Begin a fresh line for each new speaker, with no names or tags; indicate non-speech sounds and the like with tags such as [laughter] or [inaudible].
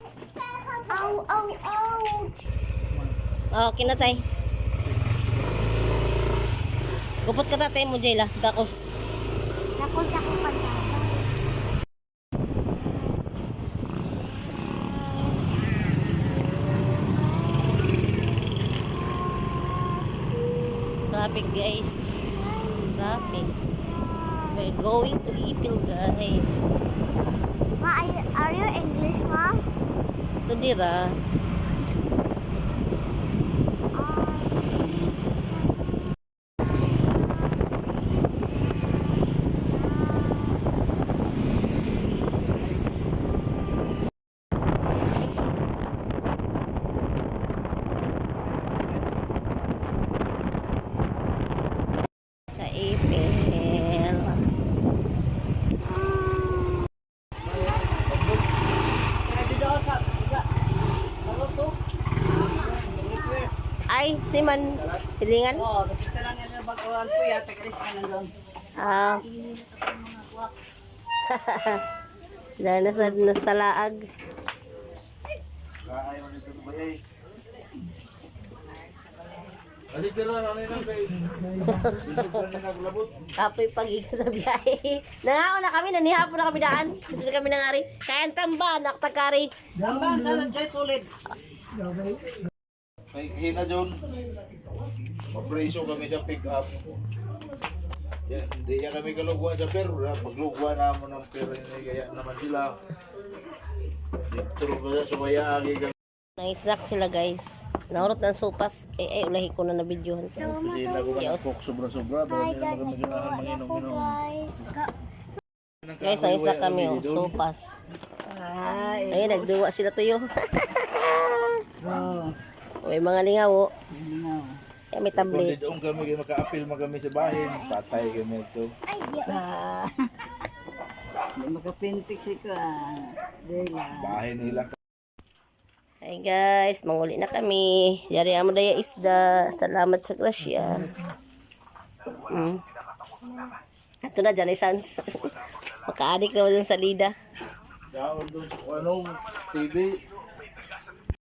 Ow, ow, ouch!
Oh, kinatay. Gupot ka tatay mo, Jayla. Gakos.
Tapos ako pagkasa.
Traffic, guys. Traffic. We're going to Ipil, guys. Ito dira. Sa Ipil. Ay, si Man, silingan?
Oo, nakita lang yan yung baguhan ko yan. Pagkalis ka na doon.
Ah. [laughs] Dahil nasa, nasa laag. Kapoy pag-iga sa biyahe. [laughs] Nangako na kami, nanihapon na kami daan. Gusto na kami nangari. Kaya ang tamba, naktakari.
Damban, sana dyan tulid.
May hina John. Mapreso kami sa pick up. Ya, hindi yan kami kalugwa sa pero paglugwa na mo ng pero hindi kaya naman sila. Dito ko sa sumaya agi kami.
Nang-snack sila guys. Naurot ng sopas. Eh, eh, ulahi ko na na videohan.
Hindi na ko man cook sobra-sobra ganahan manginom-inom.
Guys,
Guys, nang-snack kami oh, sopas.
Ay.
Ayun, nagduwa sila tuyo.
Oo. [laughs]
May mga lingaw oh. Kaya may
Kung
tablet.
doon kami maka-appeal mo kami sa bahin, patay kami ito.
ay, di-
Ah. [laughs] Hindi makapintik si ka.
Bahin nila.
Hi guys, manguli na kami. Yari amo daya isda. Salamat sa grasya. Mm. Ito na, Johnny Sans. [laughs] Makaadik naman dun sa lida.
Ano, TV,